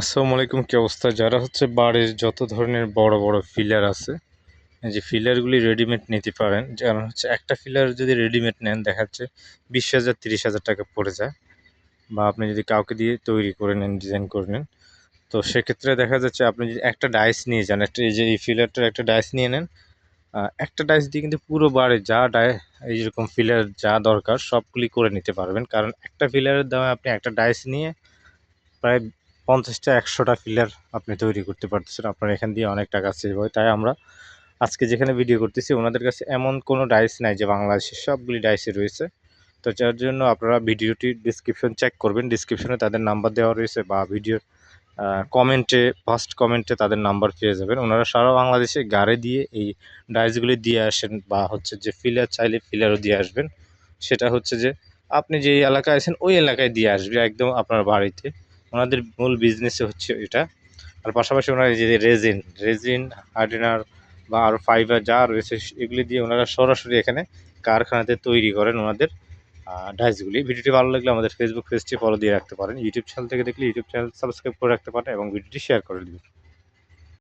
আসসালামু আলাইকুম, কী অবস্থা? যারা হচ্ছে বাড়ির যত ধরনের বড় বড় ফিলার আছে যে ফিলারগুলি রেডিমেড নিতে পারেন, যেমন হচ্ছে একটা ফিলার যদি রেডিমেড নেন, দেখা যাচ্ছে বিশ হাজার, তিরিশ হাজার টাকা পড়ে যায়। বা আপনি যদি কাউকে দিয়ে তৈরি করে নেন ডিজাইন করে নেন, তো সেক্ষেত্রে দেখা যাচ্ছে আপনি যদি একটা ডাইস নিয়ে যান, একটা এই যে এই ফিলারটার একটা ডাইস নিয়ে নেন একটা ডাইস দিয়ে কিন্তু পুরো বাড়ি যা ডাই এইরকম ফিলার যা দরকার, সবগুলি করে নিতে পারবেন। কারণ একটা ফিলারের দামে আপনি একটা ডাইস নিয়ে প্রায় পঞ্চাশটা, একশোটা ফিলার আপনি তৈরি করতে পারতেছেন। আপনার এখান দিয়ে অনেক টাকা সেভ হয়। তাই আমরা আজকে যেখানে ভিডিও করতেছি, ওনাদের কাছে এমন কোনো ডাইস নাই যে বাংলাদেশের সবগুলি ডাইসে রয়েছে। তো যার জন্য আপনারা ভিডিওটি ডিসক্রিপশন চেক করবেন। ডিসক্রিপশনে তাদের নাম্বার দেওয়া রয়েছে বা ভিডিওর কমেন্টে ফার্স্ট কমেন্টে তাদের নাম্বার পেয়ে যাবেন। ওনারা সারা বাংলাদেশে গাড়ি দিয়ে এই ডাইসগুলি দিয়ে আসেন বা হচ্ছে যে ফিলার চাইলে ফিলারও দিয়ে আসবেন। সেটা হচ্ছে যে আপনি যে এলাকায় আছেন, ওই এলাকায় দিয়ে আসবে একদম আপনার বাড়িতে। ওনাদের মূল বিজনেসে হচ্ছে এটা। আর পাশাপাশি ওনারা যে রেজিন রেজিন হার্ডিনার বা আরও ফাইবার যা রয়েছে, এগুলি দিয়ে ওনারা সরাসরি এখানে কারখানাতে তৈরি করেন ওনাদের ডাইসগুলি ভিডিওটি ভালো লাগলে আমাদের ফেসবুক পেজটি ফলো দিয়ে রাখতে পারেন। ইউটিউব চ্যানেল থেকে দেখলে ইউটিউব চ্যানেল সাবস্ক্রাইব করে রাখতে পারেন এবং ভিডিওটি শেয়ার করে দিবেন